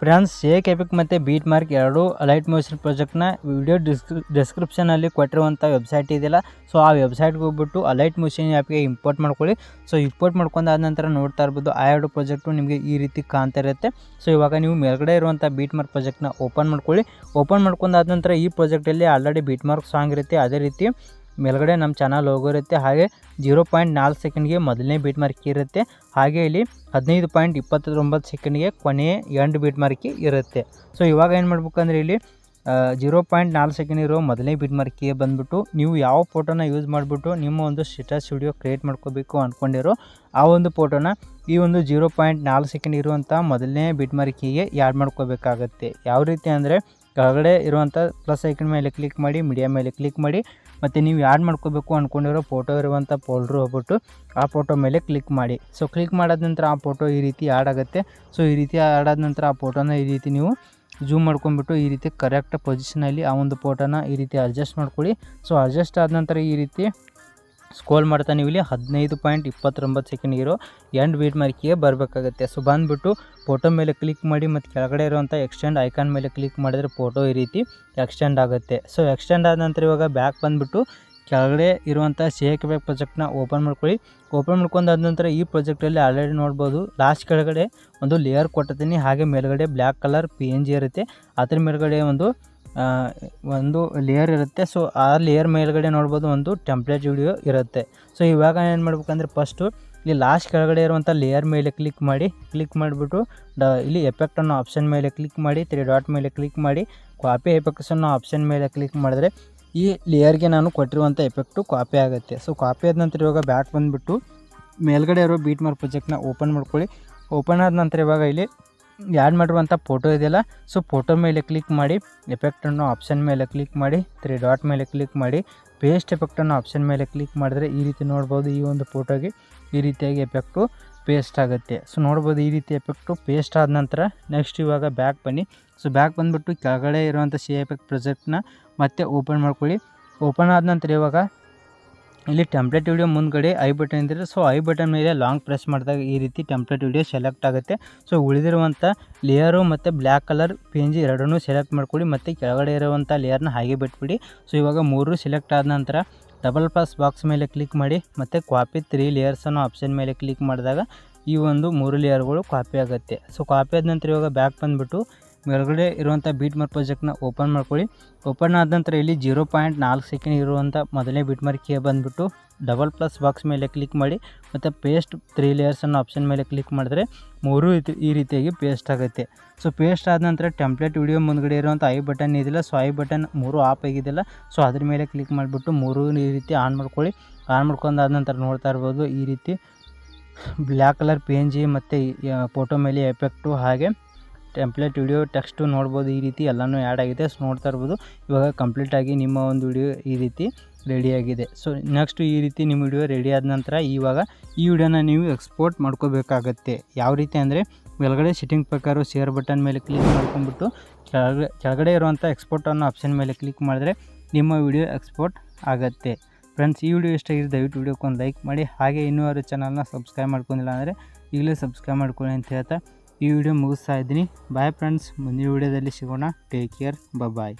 Friends shake epic ಮತ್ತು beat mark ಎರಡು Alight motion ಪ್ರಾಜೆಕ್ಟ್ನ ವಿಡಿಯೋ ಡಿಸ್ಕ್ರಿ ಡಿಸ್ಕ್ರಿಪ್ಷನಲ್ಲಿ ಕೊಟ್ಟಿರುವಂಥ ವೆಬ್ಸೈಟ್ ಇದೆಯಲ್ಲ ಸೊ ಆ ವೆಬ್ಸೈಟ್ಗೆ ಹೋಗ್ಬಿಟ್ಟು ಅಲೈಟ್ ಮೋಷನ್ ಆ್ಯಪ್ಗೆ ಇಂಪೋರ್ಟ್ ಮಾಡ್ಕೊಳ್ಳಿ. ಸೊ ಇಂಪೋರ್ಟ್ ಮಾಡ್ಕೊಂಡಾದ ನಂತರ ನೋಡ್ತಾ ಇರ್ಬೋದು, ಆ ಎರಡು ಪ್ರಾಜೆಕ್ಟು ನಿಮಗೆ ಈ ರೀತಿ ಕಾಣ್ತಾ ಇರುತ್ತೆ. ಸೊ ಇವಾಗ ನೀವು ಮೇಲ್ಗಡೆ ಇರುವಂಥ ಬೀಟ್ ಮಾರ್ಕ್ ಪ್ರಾಜೆಕ್ಟ್ನ ಓಪನ್ ಮಾಡ್ಕೊಳ್ಳಿ. ಓಪನ್ ಮಾಡ್ಕೊಂಡಾದ ನಂತರ ಈ ಪ್ರಾಜೆಕ್ಟಲ್ಲಿ ಆಲ್ರೆಡಿ ಬೀಟ್ ಮಾರ್ಕ್ ಸಾಂಗ್ ಇರುತ್ತೆ, ಅದೇ ರೀತಿ ಮೇಲ್ಗಡೆ ನಮ್ಮ ಚಾನಲ್ ಲೋಗೋ ಇರುತ್ತೆ. ಹಾಗೆ ಜೀರೋ ಪಾಯಿಂಟ್ ನಾಲ್ಕು ಸೆಕೆಂಡ್ಗೆ ಮೊದಲನೇ ಬೀಟ್ ಮಾರ್ಕಿ ಇರುತ್ತೆ. ಹಾಗೆ ಇಲ್ಲಿ ಹದಿನೈದು ಪಾಯಿಂಟ್ ಇಪ್ಪತ್ತೊಂಬತ್ತು ಸೆಕೆಂಡ್ಗೆ ಕೊನೆಯ ಎಂಡ್ ಬೀಟ್ ಮಾರ್ಕಿ ಇರುತ್ತೆ. ಸೊ ಇವಾಗ ಏನು ಮಾಡ್ಬೇಕಂದ್ರೆ ಇಲ್ಲಿ ಜೀರೋ ಪಾಯಿಂಟ್ ನಾಲ್ಕು ಸೆಕೆಂಡ್ ಇರೋ ಮೊದಲನೇ ಬೀಟ್ ಮಾರ್ಕಿಗೆ ಬಂದುಬಿಟ್ಟು ನೀವು ಯಾವ ಫೋಟೋನ ಯೂಸ್ ಮಾಡಿಬಿಟ್ಟು ನಿಮ್ಮ ಒಂದು ಸ್ಟೇಟಸ್ ವಿಡಿಯೋ ಕ್ರಿಯೇಟ್ ಮಾಡ್ಕೋಬೇಕು ಅಂದ್ಕೊಂಡಿರೋ ಆ ಒಂದು ಫೋಟೋನ ಈ ಒಂದು ಜೀರೋ ಪಾಯಿಂಟ್ ನಾಲ್ಕು ಸೆಕೆಂಡ್ ಇರುವಂಥ ಮೊದಲನೇ ಬಿಟ್ ಮಾರ್ಕಿಗೆ ಯಾಡ್ ಮಾಡ್ಕೋಬೇಕಾಗತ್ತೆ. ಯಾವ ರೀತಿ ಅಂದರೆ ಕೆಳಗಡೆ ಇರುವಂಥ ಪ್ಲಸ್ ಐಕನ್ ಮೇಲೆ ಕ್ಲಿಕ್ ಮಾಡಿ ಮೀಡಿಯಾ ಮೇಲೆ ಕ್ಲಿಕ್ ಮಾಡಿ, ಮತ್ತು ನೀವು ಆ್ಯಡ್ ಮಾಡ್ಕೋಬೇಕು ಅಂದ್ಕೊಂಡಿರೋ ಫೋಟೋ ಇರುವಂಥ ಫೋಲ್ಡ್ರು ಹೋಗ್ಬಿಟ್ಟು ಆ ಫೋಟೋ ಮೇಲೆ ಕ್ಲಿಕ್ ಮಾಡಿ. ಸೊ ಕ್ಲಿಕ್ ಮಾಡಾದ ನಂತರ ಆ ಫೋಟೋ ಈ ರೀತಿ ಆ್ಯಡ್ ಆಗುತ್ತೆ. ಸೊ ಈ ರೀತಿ ಆ್ಯಡ್ ಆದ ನಂತರ ಆ ಫೋಟೋನ ಈ ರೀತಿ ನೀವು ಜೂಮ್ ಮಾಡ್ಕೊಂಡ್ಬಿಟ್ಟು ಈ ರೀತಿ ಕರೆಕ್ಟ್ ಪೊಸಿಷನಲ್ಲಿ ಆ ಒಂದು ಫೋಟೋನ ಈ ರೀತಿ ಅಡ್ಜಸ್ಟ್ ಮಾಡ್ಕೊಳ್ಳಿ. ಸೊ ಅಡ್ಜಸ್ಟ್ ಆದ ನಂತರ ಈ ರೀತಿ ಸ್ಕೋಲ್ ಮಾಡ್ತಾ ನೀವು ಇಲ್ಲಿ ಹದಿನೈದು ಪಾಯಿಂಟ್ ಇಪ್ಪತ್ತೊಂಬತ್ತು ಸೆಕೆಂಡ್ ಇರೋ ಎಂಡ್ ವೀಟ್ ಮಾರ್ಕಿಗೆ ಬರಬೇಕಾಗುತ್ತೆ. ಸೊ ಬಂದುಬಿಟ್ಟು ಫೋಟೋ ಮೇಲೆ ಕ್ಲಿಕ್ ಮಾಡಿ ಮತ್ತು ಕೆಳಗಡೆ ಇರುವಂಥ ಎಕ್ಸ್ಟೆಂಡ್ ಐಕಾನ್ ಮೇಲೆ ಕ್ಲಿಕ್ ಮಾಡಿದ್ರೆ ಫೋಟೋ ಈ ರೀತಿ ಎಕ್ಸ್ಟೆಂಡ್ ಆಗುತ್ತೆ. ಸೊ ಎಕ್ಸ್ಟೆಂಡ್ ಆದ ನಂತರ ಇವಾಗ ಬ್ಯಾಕ್ ಬಂದುಬಿಟ್ಟು ಕೆಳಗಡೆ ಇರುವಂಥ ಶೇಕ್ ಬ್ಯಾಕ್ ಪ್ರಾಜೆಕ್ಟ್ನ ಓಪನ್ ಮಾಡ್ಕೊಳ್ಳಿ. ಓಪನ್ ಮಾಡ್ಕೊಂಡಾದ ನಂತರ ಈ ಪ್ರಾಜೆಕ್ಟಲ್ಲಿ ಆಲ್ರೆಡಿ ನೋಡ್ಬೋದು. ಲಾಸ್ಟ್ ಕೆಳಗಡೆ ಒಂದು ಲೇಯರ್ ಕೊಟ್ಟಿದ್ದೀನಿ. ಹಾಗೆ ಮೇಲ್ಗಡೆ ಬ್ಲ್ಯಾಕ್ ಕಲರ್ ಪಿ ಇರುತ್ತೆ. ಅದ್ರ ಮೇಲ್ಗಡೆ ಒಂದು ಒಂದು ಲೇಯರ್ ಇರುತ್ತೆ. ಸೊ ಆ ಲೇಯರ್ ಮೇಲ್ಗಡೆ ನೋಡ್ಬೋದು ಒಂದು ಟೆಂಪ್ಲೇಟ್ ವಿಡಿಯೋ ಇರುತ್ತೆ. ಸೊ ಇವಾಗ ಏನು ಮಾಡ್ಬೇಕಂದ್ರೆ ಫಸ್ಟು ಇಲ್ಲಿ ಲಾಸ್ಟ್ ಕೆಳಗಡೆ ಇರುವಂಥ ಲೇಯರ್ ಮೇಲೆ ಕ್ಲಿಕ್ ಮಾಡಿ ಕ್ಲಿಕ್ ಮಾಡಿಬಿಟ್ಟು ಡ, ಇಲ್ಲಿ ಎಫೆಕ್ಟ್ ಅನ್ನೋ ಆಪ್ಷನ್ ಮೇಲೆ ಕ್ಲಿಕ್ ಮಾಡಿ ತ್ರೀ ಡಾಟ್ ಮೇಲೆ ಕ್ಲಿಕ್ ಮಾಡಿ ಕಾಪಿ ಎಫೆಕ್ಟ್ಸ್ ಅನ್ನೋ ಆಪ್ಷನ್ ಮೇಲೆ ಕ್ಲಿಕ್ ಮಾಡಿದ್ರೆ ಈ ಲೇಯರ್ಗೆ ನಾನು ಕೊಟ್ಟಿರುವಂಥ ಎಫೆಕ್ಟು ಕಾಪಿ ಆಗುತ್ತೆ. ಸೊ ಕಾಪಿ ಆದ ನಂತರ ಇವಾಗ ಬ್ಯಾಕ್ ಬಂದುಬಿಟ್ಟು ಮೇಲ್ಗಡೆ ಇರೋ ಬೀಟ್ ಮಾರ್ಕ್ ಪ್ರಾಜೆಕ್ಟ್ನ ಓಪನ್ ಮಾಡ್ಕೊಳ್ಳಿ. ಓಪನ್ ಆದ ನಂತರ ಇವಾಗ ಇಲ್ಲಿ ಆ್ಯಡ್ ಮಾಡಿರುವಂಥ ಫೋಟೋ ಇದೆಯಲ್ಲ ಸೊ ಫೋಟೋ ಮೇಲೆ ಕ್ಲಿಕ್ ಮಾಡಿ ಎಫೆಕ್ಟ್ ಅನ್ನೋ ಆಪ್ಷನ್ ಮೇಲೆ ಕ್ಲಿಕ್ ಮಾಡಿ ತ್ರೀ ಡಾಟ್ ಮೇಲೆ ಕ್ಲಿಕ್ ಮಾಡಿ ಪೇಸ್ಟ್ ಎಫೆಕ್ಟ್ ಅನ್ನೋ ಆಪ್ಷನ್ ಮೇಲೆ ಕ್ಲಿಕ್ ಮಾಡಿದ್ರೆ ಈ ರೀತಿ ನೋಡ್ಬೋದು ಈ ಒಂದು ಫೋಟೋಗೆ ಈ ರೀತಿಯಾಗಿ ಎಫೆಕ್ಟು ಪೇಸ್ಟ್ ಆಗುತ್ತೆ. ಸೊ ನೋಡ್ಬೋದು ಈ ರೀತಿ ಎಫೆಕ್ಟು ಪೇಸ್ಟ್ ಆದ ನಂತರ ನೆಕ್ಸ್ಟ್ ಇವಾಗ ಬ್ಯಾಕ್ ಬನ್ನಿ. ಸೊ ಬ್ಯಾಕ್ ಬಂದುಬಿಟ್ಟು ಕೆಳಗಡೆ ಇರುವಂಥ ಸಿ ಎಫೆಕ್ಟ್ ಪ್ರಾಜೆಕ್ಟ್ನ ಮತ್ತೆ ಓಪನ್ ಮಾಡ್ಕೊಳ್ಳಿ. ಓಪನ್ ಆದ ನಂತರ ಇವಾಗ ಇಲ್ಲಿ ಟೆಂಪ್ಲೇಟ್ ವಿಡಿಯೋ ಮುಂದ್ಗಡೆ ಐ ಬಟನ್ ಇದ್ದರೆ ಸೊ ಐ ಬಟನ್ ಮೇಲೆ ಲಾಂಗ್ ಪ್ರೆಸ್ ಮಾಡಿದಾಗ ಈ ರೀತಿ ಟೆಂಪ್ಲೇಟ್ ವಿಡಿಯೋ ಸೆಲೆಕ್ಟ್ ಆಗುತ್ತೆ. ಸೊ ಉಳಿದಿರುವಂಥ ಲೇಯರು ಮತ್ತು ಬ್ಲ್ಯಾಕ್ ಕಲರ್ ಪೇಂಜ್ ಎರಡನ್ನೂ ಸೆಲೆಕ್ಟ್ ಮಾಡ್ಕೊಳ್ಳಿ ಮತ್ತು ಕೆಳಗಡೆ ಇರುವಂಥ ಲೇಯರ್ನ ಹಾಗೆ ಬಿಟ್ಬಿಡಿ. ಸೊ ಇವಾಗ ಮೂರು ಸೆಲೆಕ್ಟ್ ಆದ ನಂತರ ಡಬಲ್ ಪಾಸ್ ಬಾಕ್ಸ್ ಮೇಲೆ ಕ್ಲಿಕ್ ಮಾಡಿ ಮತ್ತು ಕಾಪಿ ತ್ರೀ ಲೇಯರ್ಸ್ ಅನ್ನೋ ಆಪ್ಷನ್ ಮೇಲೆ ಕ್ಲಿಕ್ ಮಾಡಿದಾಗ ಈ ಒಂದು ಮೂರು ಲೇಯರ್ಗಳು ಕಾಪಿ ಆಗುತ್ತೆ. ಸೊ ಕಾಪಿ ಆದ ನಂತರ ಇವಾಗ ಬ್ಯಾಕ್ ಬಂದುಬಿಟ್ಟು ಮೇಲ್ಗಡೆ ಇರುವಂಥ ಬೀಟ್ ಮಾರ್ಕ್ ಪ್ರಾಜೆಕ್ಟ್ನ ಓಪನ್ ಮಾಡ್ಕೊಳ್ಳಿ. ಓಪನ್ ಆದ ನಂತರ ಇಲ್ಲಿ ಜೀರೋ ಪಾಯಿಂಟ್ ನಾಲ್ಕು ಸೆಕೆಂಡ್ ಇರುವಂಥ ಮೊದಲನೇ ಬೀಟ್ ಮಾರ್ಕಿಗೆ ಬಂದುಬಿಟ್ಟು ಡಬಲ್ ಪ್ಲಸ್ ಬಾಕ್ಸ್ ಮೇಲೆ ಕ್ಲಿಕ್ ಮಾಡಿ, ಮತ್ತು ಪೇಸ್ಟ್ ತ್ರೀ ಲೇಯರ್ಸ್ ಅನ್ನೋ ಆಪ್ಷನ್ ಮೇಲೆ ಕ್ಲಿಕ್ ಮಾಡಿದ್ರೆ ಮೂರು ಈ ರೀತಿಯಾಗಿ ಪೇಸ್ಟ್ ಆಗುತ್ತೆ. ಸೊ ಪೇಸ್ಟ್ ಆದ ನಂತರ ಟೆಂಪ್ಲೇಟ್ ವಿಡಿಯೋ ಮುಂದ್ಗಡೆ ಇರುವಂಥ ಐ ಬಟನ್ ಇದಿಲ್ಲ ಸೊ ಐ ಬಟನ್ ಮೂರು ಆಫ್ ಆಗಿದೆಯಲ್ಲ ಸೊ ಅದ್ರ ಮೇಲೆ ಕ್ಲಿಕ್ ಮಾಡಿಬಿಟ್ಟು ಮೂರು ಈ ರೀತಿ ಆನ್ ಮಾಡ್ಕೊಳ್ಳಿ. ಆನ್ ಮಾಡ್ಕೊಂಡಾದ ನಂತರ ನೋಡ್ತಾ ಇರ್ಬೋದು ಈ ರೀತಿ. Black colour P N G ಮತ್ತು ಫೋಟೋ ಮೇಲೆ ಎಫೆಕ್ಟು ಹಾಗೆ ಟೆಂಪ್ಲೇಟ್ ವಿಡಿಯೋ ಟೆಕ್ಸ್ಟು ನೋಡ್ಬೋದು ಈ ರೀತಿ ಎಲ್ಲನೂ ಆ್ಯಡ್ ಆಗಿದೆ. ಸೊ ನೋಡ್ತಾ ಇರ್ಬೋದು. ಇವಾಗ ಕಂಪ್ಲೀಟಾಗಿ ನಿಮ್ಮ ಒಂದು ವಿಡಿಯೋ ಈ ರೀತಿ ರೆಡಿಯಾಗಿದೆ ಸೊ ನೆಕ್ಸ್ಟ್ ಈ ರೀತಿ ನಿಮ್ಮ ವಿಡಿಯೋ ರೆಡಿ ಆದ ನಂತರ ಇವಾಗ ಈ ವಿಡಿಯೋನ ನೀವು ಎಕ್ಸ್ಪೋರ್ಟ್ ಮಾಡ್ಕೋಬೇಕಾಗತ್ತೆ. ಯಾವ ರೀತಿ ಅಂದರೆ ಮೇಲ್ಗಡೆ ಸಿಟ್ಟಿಂಗ್ ಪ್ರಕಾರ ಶೇರ್ ಬಟನ್ ಮೇಲೆ ಕ್ಲಿಕ್ ಮಾಡ್ಕೊಂಡ್ಬಿಟ್ಟು ಕೆಳಗಡೆ ಕೆಳಗಡೆ ಇರುವಂಥ ಎಕ್ಸ್ಪೋರ್ಟ್ ಅನ್ನೋ ಆಪ್ಷನ್ ಮೇಲೆ ಕ್ಲಿಕ್ ಮಾಡಿದ್ರೆ ನಿಮ್ಮ ವಿಡಿಯೋ ಎಕ್ಸ್ಪೋರ್ಟ್ ಆಗುತ್ತೆ. ಫ್ರೆಂಡ್ಸ್ ಈ ವಿಡಿಯೋ ಇಷ್ಟ ಆಗಿದೆ ದಯವಿಟ್ಟು ವಿಡಿಯೋಕ್ಕೊಂದು ಲೈಕ್ ಮಾಡಿ. ಹಾಗೆ ಇನ್ನೂ ಅವರು ಚಾನಲ್ನ ಸಬ್ಸ್ಕ್ರೈಬ್ ಮಾಡ್ಕೊಂಡಿಲ್ಲ ಅಂದರೆ ಈಗಲೇ ಸಬ್ಸ್ಕ್ರೈಬ್ ಮಾಡ್ಕೊಳ್ಳಿ ಅಂತ ಹೇಳ್ತಾ ಈ ವಿಡಿಯೋ ಮುಗಿಸ್ತಾ ಇದ್ದೀನಿ ಬಾಯ್ ಫ್ರೆಂಡ್ಸ್ ಮುಂದಿನ ವಿಡಿಯೋದಲ್ಲಿ ಸಿಗೋಣ ಟೇಕ್ ಕೇರ್ ಬಾಯ್